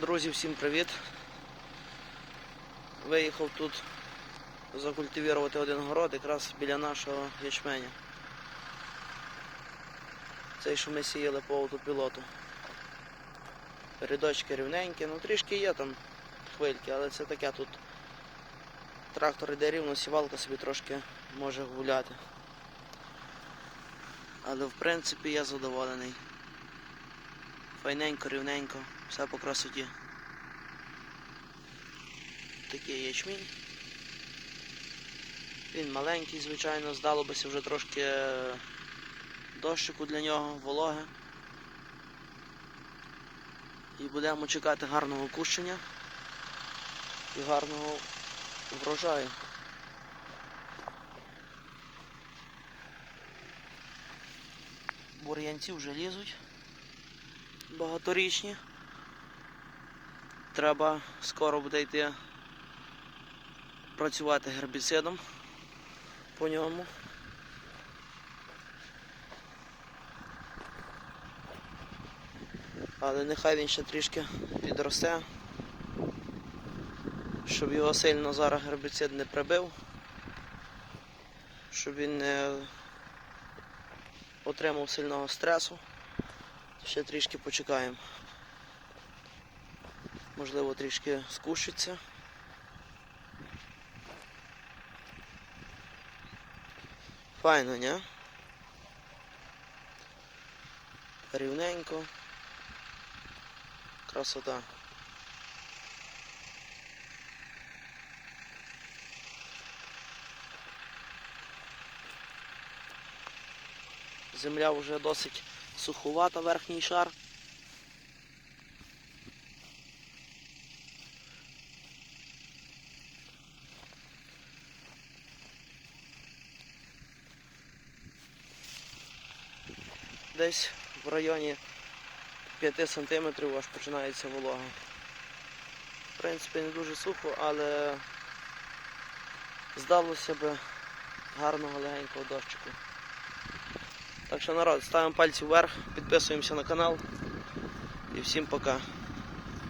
Друзі, всім привіт. Виїхав тут закультивувати один город якраз біля нашого ячменя. Цей, що ми сіяли по автопілоту. Рядочки рівненькі, ну трішки є там хвильки, але це таке тут. Трактор йде рівно, сівалка собі трошки може гуляти. Але в принципі я задоволений. Файненько, рівненько, все по красоті. Такий ячмінь. Він маленький, звичайно, здало бися вже трошки е, дощику для нього, вологи. І будемо чекати гарного кущення і гарного врожаю. Бур'янці вже лізуть багаторічні. Треба скоро буде йти працювати гербіцидом по ньому. Але нехай він ще трішки підросте, щоб його сильно зараз гербіцид не прибив, щоб він не отримав сильного стресу. Ще трішки почекаємо. Можливо, трішки скушиться. Файно, ні? Рівненько. Красота. Земля вже досить суховата, верхній шар. Десь в районі 5 сантиметрів аж починається волога. В принципі, не дуже сухо, але здалося би гарного легенького дощику. Так що народ, ставимо пальці вверх, підписуємося на канал і всім пока.